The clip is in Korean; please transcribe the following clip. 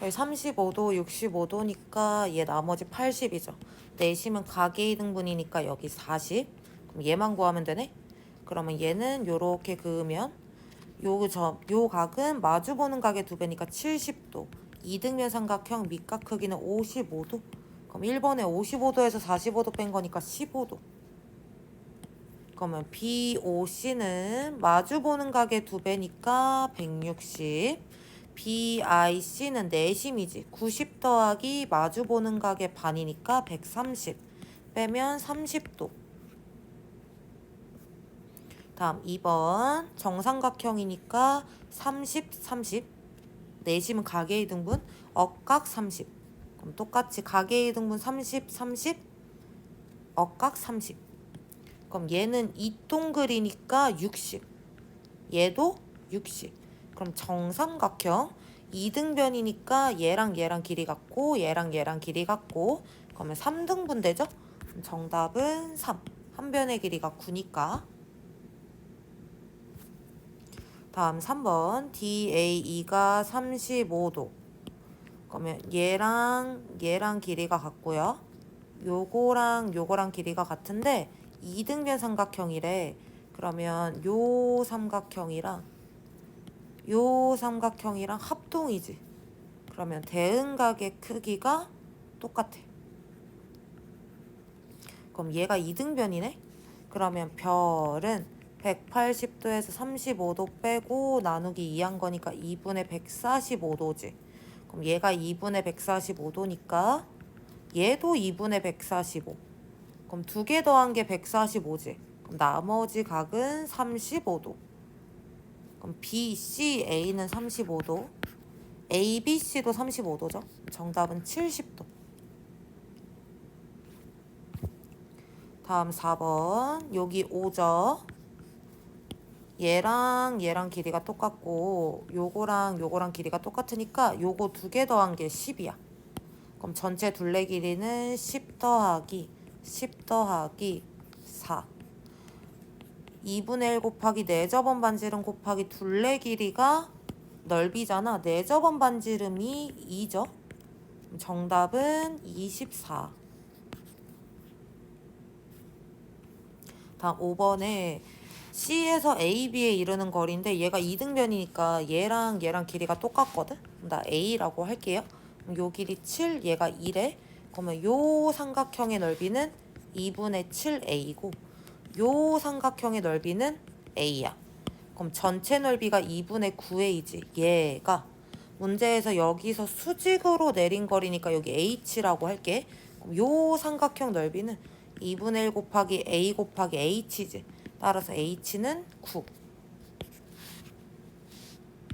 여기 35도, 65도니까 얘 나머지 80이죠. 내심은 가계 이등분이니까 여기 40. 그럼 얘만 구하면 되네. 그러면 얘는 요렇게 그으면 요, 저, 요 각은 마주보는 각의 두 배니까 70도. 이등변 삼각형 밑각 크기는 55도. 그럼 1번에 55도에서 45도 뺀 거니까 15도. 그러면 BOC는 마주보는 각의 두 배니까 160. BIC는 내심이지. 90 더하기 마주 보는 각의 반이니까 130. 빼면 30도. 다음 2번 정삼각형이니까 30, 30 내심은 가계의 등분 억각 30 그럼 똑같이 가계의 등분 30, 30 억각 30 그럼 얘는 이 동글이니까 60 얘도 60 그럼 정삼각형? 이등변이니까 얘랑 얘랑 길이 같고 얘랑 얘랑 길이 같고. 그러면 3등분 되죠? 정답은 3 한 변의 길이가 9니까. 다음 3번. DAE가 35도. 그러면 얘랑 얘랑 길이가 같고요. 요거랑 요거랑 길이가 같은데 이등변 삼각형이래. 그러면 요 삼각형이랑 요 삼각형이랑 합동이지 그러면 대응각의 크기가 똑같아 그럼 얘가 이등변이네 그러면 별은 180도에서 35도 빼고 나누기 2한 거니까 2분의 145도지. 그럼 얘가 2분의 145도니까 얘도 2분의 145. 그럼 두 개 더한 게 145지. 그럼 나머지 각은 35도. 그럼 BCA는 35도. ABC도 35도죠. 정답은 70도. 다음 4번. 여기 5죠. 얘랑 얘랑 길이가 똑같고 요거랑 요거랑 길이가 똑같으니까 요거 두 개 더한 게 10이야. 그럼 전체 둘레 길이는 10 더하기 10 더하기 4. 2분의 1 곱하기 4저번 반지름 곱하기 둘레 길이가 넓이잖아. 4저번 반지름이 2죠. 정답은 24. 다음 5번에 C에서 A, B에 이르는 거리인데 얘가 이등변이니까 얘랑 얘랑 길이가 똑같거든? 나 A라고 할게요. 요 길이 7, 얘가 1에 그러면 요 삼각형의 넓이는 2분의 7A고 요 삼각형의 넓이는 A야. 그럼 전체 넓이가 2분의 9A지. 얘가 문제에서 여기서 수직으로 내린 거리니까 여기 H라고 할게. 그럼 요 삼각형 넓이는 2분의 1 곱하기 A 곱하기 H지. 따라서 H는 9.